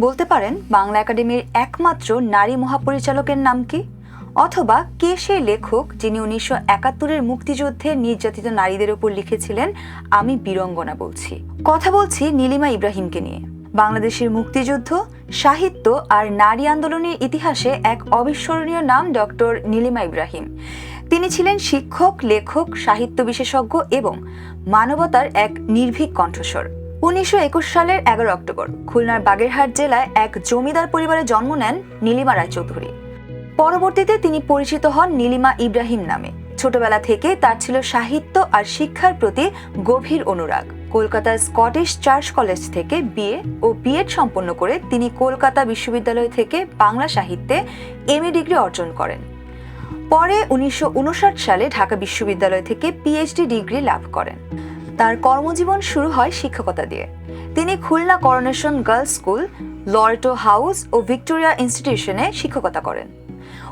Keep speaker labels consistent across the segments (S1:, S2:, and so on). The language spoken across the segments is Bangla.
S1: বলতে পারেন, বাংলা একাডেমির একমাত্র নারী মহাপরিচালকের নাম কি? অথবা কে সেই লেখক যিনি উনিশশো একাত্তরের মুক্তিযুদ্ধে নির্যাতিত নারীদের উপর লিখেছিলেন, আমি বীরঙ্গনা বলছি। কথা বলছি নীলিমা ইব্রাহিমকে নিয়ে। বাংলাদেশের মুক্তিযুদ্ধ, সাহিত্য আর নারী আন্দোলনের ইতিহাসে এক অবিস্মরণীয় নাম ডক্টর নীলিমা ইব্রাহিম। তিনি ছিলেন শিক্ষক, লেখক, সাহিত্য বিশেষজ্ঞ এবং মানবতার এক নির্ভীক কণ্ঠস্বর। উনিশশো একুশ সালের এগারো অক্টোবর, খুলনার বাগেরহাট জেলায় এক জমিদার পরিবারে জন্ম নেন নীলিমা রায়চৌধুরী। পরবর্তীতে তিনি পরিচিত হন নীলিমা ইব্রাহিম নামে। ছোটবেলা থেকে তার ছিল সাহিত্য আর শিক্ষার প্রতি গভীর অনুরাগ। কলকাতার স্কটিশ চার্চ কলেজ থেকে বিএ ও বিএড সম্পন্ন করে তিনি কলকাতা বিশ্ববিদ্যালয় থেকে বাংলা সাহিত্যে এমএ ডিগ্রি অর্জন করেন। পরে উনিশশো উনষাট সালে ঢাকা বিশ্ববিদ্যালয় থেকে পিএইচডি ডিগ্রি লাভ করেন। তার কর্মজীবন শুরু হয় শিক্ষকতা দিয়ে। তিনি Khulna Coronation Girls School Loreto House ও ভিক্টোরিয়া ইনস্টিটিউশনে শিক্ষকতা করেন।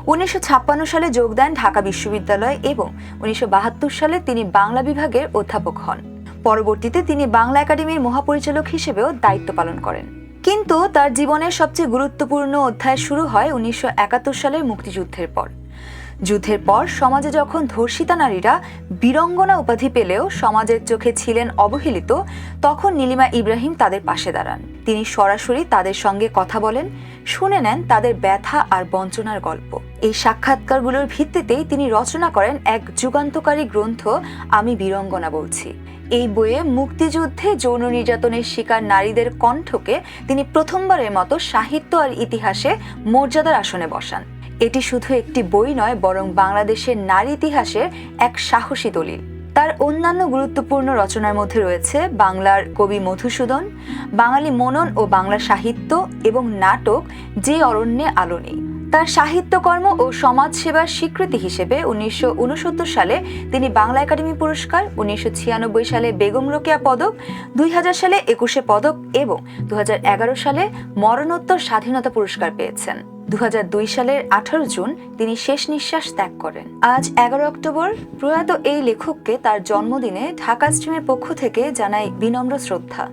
S1: উনিশশো ছাপ্পান্ন সালে যোগ দেন ঢাকা বিশ্ববিদ্যালয় এবং উনিশশো বাহাত্তর সালে তিনি বাংলা বিভাগের অধ্যাপক হন। পরবর্তীতে তিনি বাংলা একাডেমির মহাপরিচালক হিসেবেও দায়িত্ব পালন করেন। কিন্তু তার জীবনের সবচেয়ে গুরুত্বপূর্ণ অধ্যায় শুরু হয় উনিশশো একাত্তর সালের মুক্তিযুদ্ধের পর। যুদ্ধের পর সমাজে যখন ধর্ষিতা নারীরা বীরঙ্গনা উপাধি পেলেও সমাজের চোখে ছিলেন অবহেলিত, তখন নীলিমা ইব্রাহিম তাদের পাশে দাঁড়ান। তিনি সরাসরি তাদের সঙ্গে কথা বলেন, শুনে নেন তাদের ব্যথা আর বঞ্চনার গল্প। এই সাক্ষাৎকারগুলোর ভিত্তিতেই তিনি রচনা করেন এক যুগান্তকারী গ্রন্থ, আমি বীরঙ্গনা বলছি। এই বইয়ে মুক্তিযুদ্ধে যৌন নির্যাতনের শিকার নারীদের কণ্ঠকে তিনি প্রথমবারের মতো সাহিত্য আর ইতিহাসে মর্যাদার আসনে বসান। এটি শুধু একটি বই নয়, বরং বাংলাদেশের নারী ইতিহাসের এক সাহসী দলিল। তার অন্যান্য গুরুত্বপূর্ণ রচনার মধ্যে রয়েছে বাংলার কবি মধুসূদন, বাঙালি মনন ও বাংলা সাহিত্য এবং নাটক যে অরণ্যে আলো নেই তার সাহিত্যকর্ম ও সমাজসেবার স্বীকৃতি হিসেবে উনিশশো উনসত্তর সালে তিনি বাংলা একাডেমি পুরস্কার, উনিশশো ছিয়ানব্বই সালে বেগম রোকেয়া পদক, দুই হাজার সালে একুশে পদক এবং দু হাজার এগারো সালে মরণোত্তর স্বাধীনতা পুরস্কার পেয়েছেন। দু হাজার দুই সালের আঠারো জুন তিনি শেষ নিঃশ্বাস ত্যাগ করেন। আজ এগারো অক্টোবর, প্রয়াত এই লেখককে তার জন্মদিনে ঢাকা স্ট্রিমের পক্ষ থেকে জানাই বিনম্র শ্রদ্ধা।